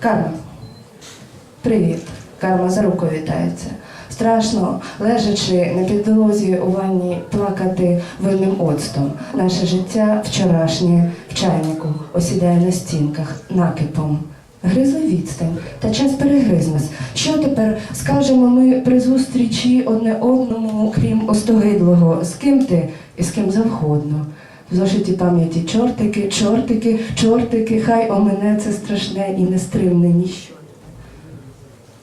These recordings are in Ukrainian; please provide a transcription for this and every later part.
Карма. Привіт. Карма за рукою вітається. Страшно, лежачи на підлозі у ванні, плакати винним оцтом. Наше життя вчорашнє в чайнику осідає на стінках накипом. Гризли відстань, та час перегриз нас. Що тепер скажемо ми при зустрічі одне одному, крім остогидлого, з ким ти і з ким завгодно. В зошиті пам'яті чортики, чортики, чортики, хай омене це страшне і нестримне ніщо.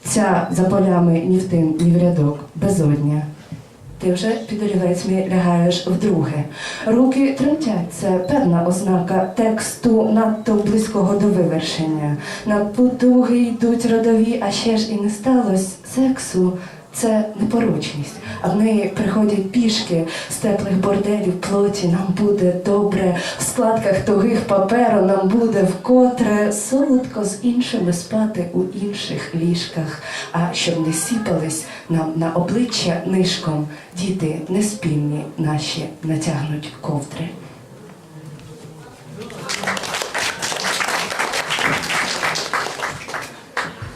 Ця за полями ні в тин, ні в рядок, безодня. Ти вже під олівець мій лягаєш вдруге. Руки тремтять, це певна ознака тексту надто близького до вивершення. На потуги йдуть родові, а ще ж і не сталося сексу. Це непорочність, а в неї приходять пішки з теплих борделів плоті. Нам буде добре в складках тугих паперу. Нам буде вкотре солодко з іншими спати у інших ліжках. А щоб не сіпались нам на обличчя нишком, діти неспільні наші натягнуть ковдри.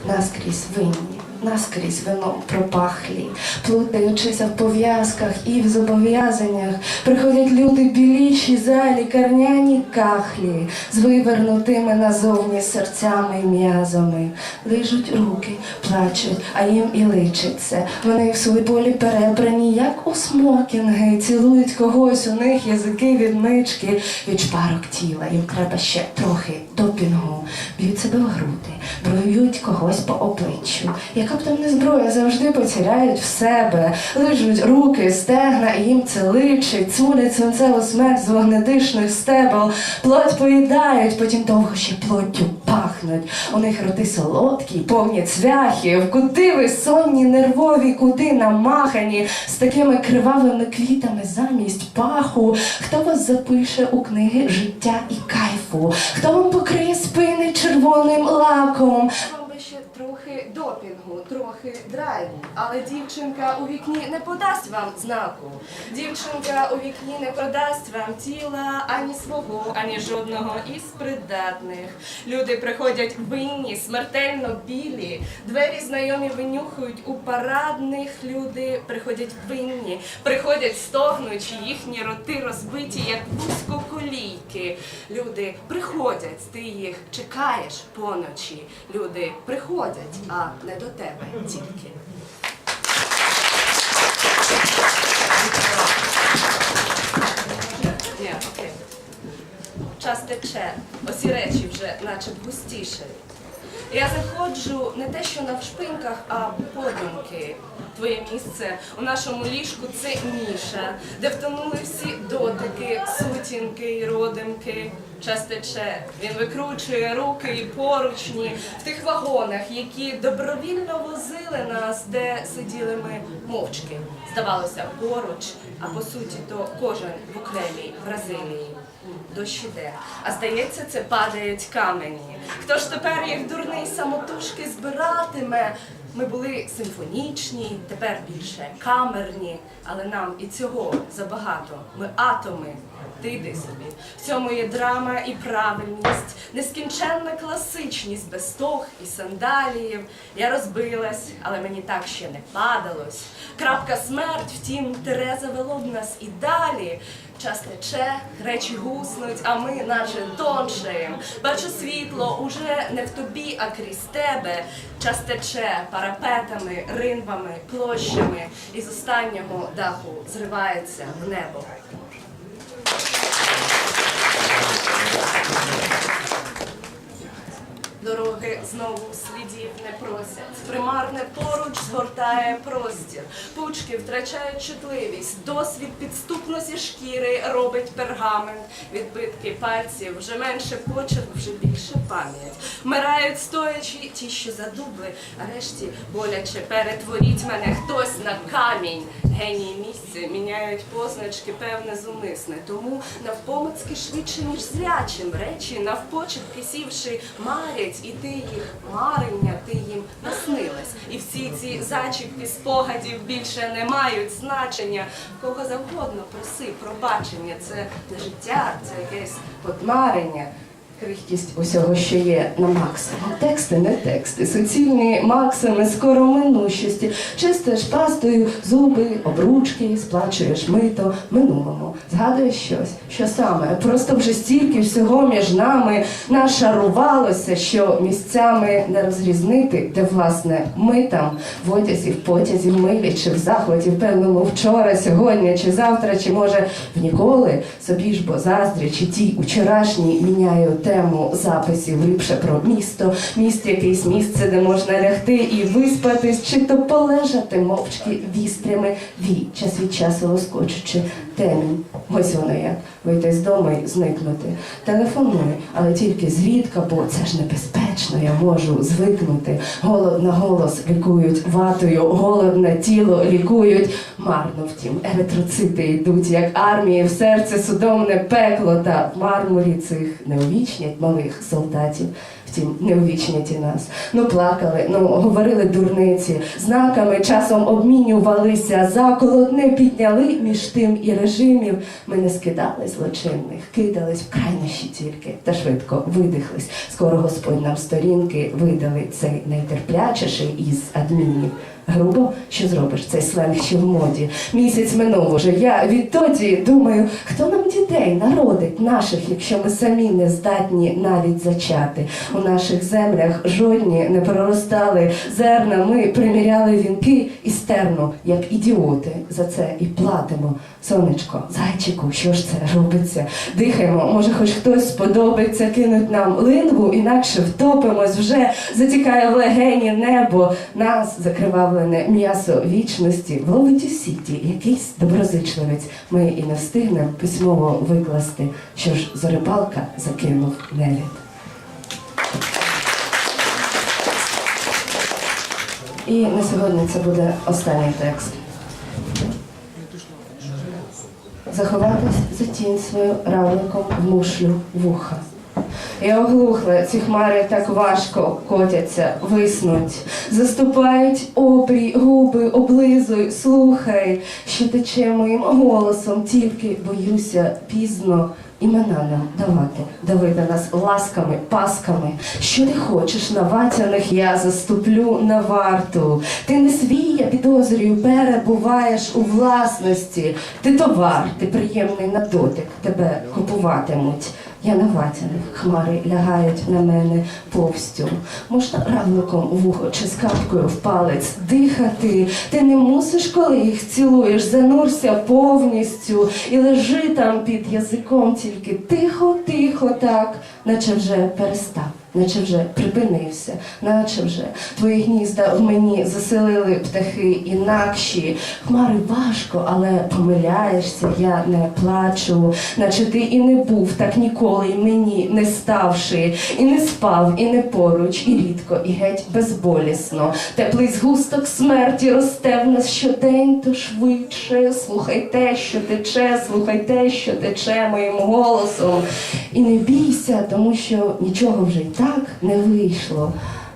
Наскрізь винні, наскрізь вином пропахлі, плутаючися в пов'язках і в зобов'язаннях, приходять люди біліші за лікарняні кахлі, з вивернутими назовні серцями й м'язами, лижуть руки, плачуть, а їм і личиться. Вони в свої болі перебрані, як у смокінги, цілують когось, у них язики відмички від шпарок тіла. Їм треба ще трохи допінгу, б'ють себе в груди, брують когось по обличчю. Яка б там не зброя, завжди поціляють в себе, лижуть руки, стегна, і їм це личить, цулять свинцеву смерть з вогнедишних стебел, плоть поїдають, потім довго ще плоттю пахнуть. У них роти солодкі, повні цвяхів, куди ви сонні, нервові, куди намахані, з такими кривавими квітами замість паху. Хто вас запише у книги життя і кайфу? Хто вам покриє спини червоним лаком? Допінгу, трохи драйву, але дівчинка у вікні не подасть вам знаку. Дівчинка у вікні не продасть вам тіла ані свого, ані жодного із придатних. Люди приходять винні, смертельно білі. Двері знайомі винюхають у парадних. Люди приходять винні, приходять стогнучи, їхні роти розбиті, як вузькоколійки. Люди приходять, ти їх чекаєш поночі. Люди приходять, а не до тебе тільки. Час тече, осі речі вже наче б густішають. Я заходжу не те, що навшпиньках, а подумки. Твоє місце у нашому ліжку це ніша, де втонули всі дотики, сутінки й родимки. Час тече, він викручує руки і поручні в тих вагонах, які добровільно возили нас, де сиділи ми мовчки. Здавалося, поруч, а по суті, то кожен в окремій Бразилії. Дощ іде, а здається, це падають камені. Хто ж тепер їх дурний самотужки збиратиме? Ми були симфонічні, тепер більше камерні, але нам і цього забагато. Ми атоми. Ти йди собі. В цьому є драма і правильність, нескінченна класичність без тог і сандаліїв. Я розбилась, але мені так ще не падалось. Крапка смерть, втім, Тереза вело б нас і далі. Час тече, речі гуснуть, а ми наче тоншаєм. Бачу світло уже не в тобі, а крізь тебе. Час тече парапетами, ринвами, площами, і з останнього даху зривається в небо. Дороги знову слідів не просять. Примарне поруч згортає простір. Пучки втрачають чутливість. Досвід підступно зі шкіри робить пергамент. Відбитки пальців вже менше почерк, вже більше пам'ять. Вмирають стоячи ті, що задубли, решті боляче перетворіть мене хтось на камінь. Генії місця міняють позначки, певне зумисне. Тому навпомацьки швидше, ніж зрячим. Речі навпочепки сівши марять, і ти їх марення, ти їм наснилась. І всі ці зачіпки спогадів більше не мають значення. Кого завгодно проси пробачення. Це не життя, це якесь подмарення. Крихкість усього, що є на максимум. Тексти, не тексти, суцільні максими, скоро минущості. Чистиш пастою зуби, обручки, сплачуєш мито минулому. Згадуєш щось, що саме? Просто вже стільки всього між нами нашарувалося, що місцями не розрізнити, де власне ми там в одязі, в потязі, милі, чи в захваті, в певному вчора, сьогодні, чи завтра, чи може в ніколи собі ж бо заздрі, чи ті вчорашні міняю тему записів ліпше про місто, міст якесь місце, де можна лягти і виспатись, чи то полежати мовчки вістрями ві час від часу розкочучи темінь. Ось воно як вийти з дому і зникнути. Телефонує, але тільки зрідка, бо це ж небезпечно, я можу звикнути. Голод на голос лікують ватою, голодне тіло лікують. Марно втім, еритроцити йдуть, як армії в серце судомне пекло та в мармурі цих неувічних як малих солдатів. Втім, не увічнять нас. Ну плакали, ну говорили дурниці, знаками часом обмінювалися, заколот не підняли між тим і режимів. Ми не скидали злочинних, кидались в крайнощі тільки, та швидко видихлись. Скоро Господь нам сторінки видали цей найтерплячіший із адмінів. Грубо, що зробиш цей сленг ще в моді. Місяць минув уже. Я відтоді думаю, хто нам дітей народить наших, якщо ми самі не здатні навіть зачати. У наших землях жодні не проростали зерна. Ми приміряли вінки і стерну, як ідіоти. За це і платимо. Сонечко, зайчику, що ж це робиться? Дихаємо, може, хоч хтось сподобається, кинуть нам лингу, інакше втопимось вже, затікає в легені небо, нас закривавлене м'ясо вічності, вловить у сіті якийсь доброзичливець. Ми і не встигнемо письмово викласти, що ж зорепалка закинув нелюд. І на сьогодні це буде останній текст. заховатись за тінь свою равликом в мушлю вуха. І оглухли ці хмари так важко котяться, виснуть, заступають обрій, губи, облизуй, слухай, що тече моїм голосом, тільки боюся пізно імена нам давати, давити нас ласками, пасками. Що ти хочеш на ватяних, я заступлю на варту. Ти не свій, я підозрюю, перебуваєш у власності. Ти товар, ти приємний на дотик, тебе купуватимуть. Я на ватяних, хмари лягають на мене повстю. Можна равликом в вухо чи скапкою в палець дихати. Ти не мусиш, коли їх цілуєш, занурся повністю і лежи там під язиком, тільки тихо, тихо, так, наче вже перестав. Наче вже припинився, наче вже твої гнізда в мені заселили птахи інакші. Хмари важко, але помиляєшся, я не плачу, наче ти і не був так ніколи, і мені не ставши, і не спав, і не поруч, і рідко, і геть безболісно. Теплий згусток смерті росте в нас щодень, то швидше. Слухай те, що тече, слухай те, що тече моїм голосом. І не бійся, тому що нічого вже й так не вийшло.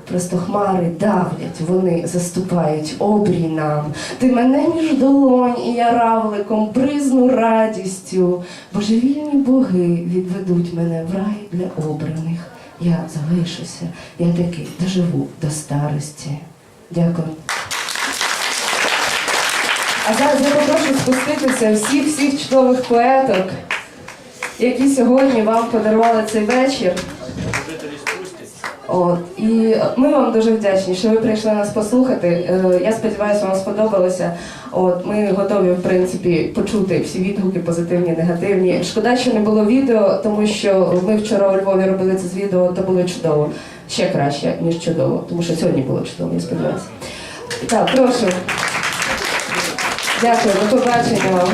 Просто хмари давлять, вони заступають обрій нам. Ти мене між долонь, і я равликом бризну радістю. Божевільні боги відведуть мене в рай для обраних. Я залишуся, я таки доживу до старості. Дякую. А зараз я попрошу спуститися всіх всіх чудових поеток, які сьогодні вам подарували цей вечір. От і ми вам дуже вдячні, що ви прийшли нас послухати. Е, Я сподіваюся, вам сподобалося. От ми готові, в принципі, почути всі відгуки, позитивні, негативні. Шкода, що не було відео, тому що ми вчора у Львові робили це з відео, то було чудово. Ще краще, ніж чудово, тому що сьогодні було чудово, я сподіваюся. Так, прошу. Дякую, до побачення вам.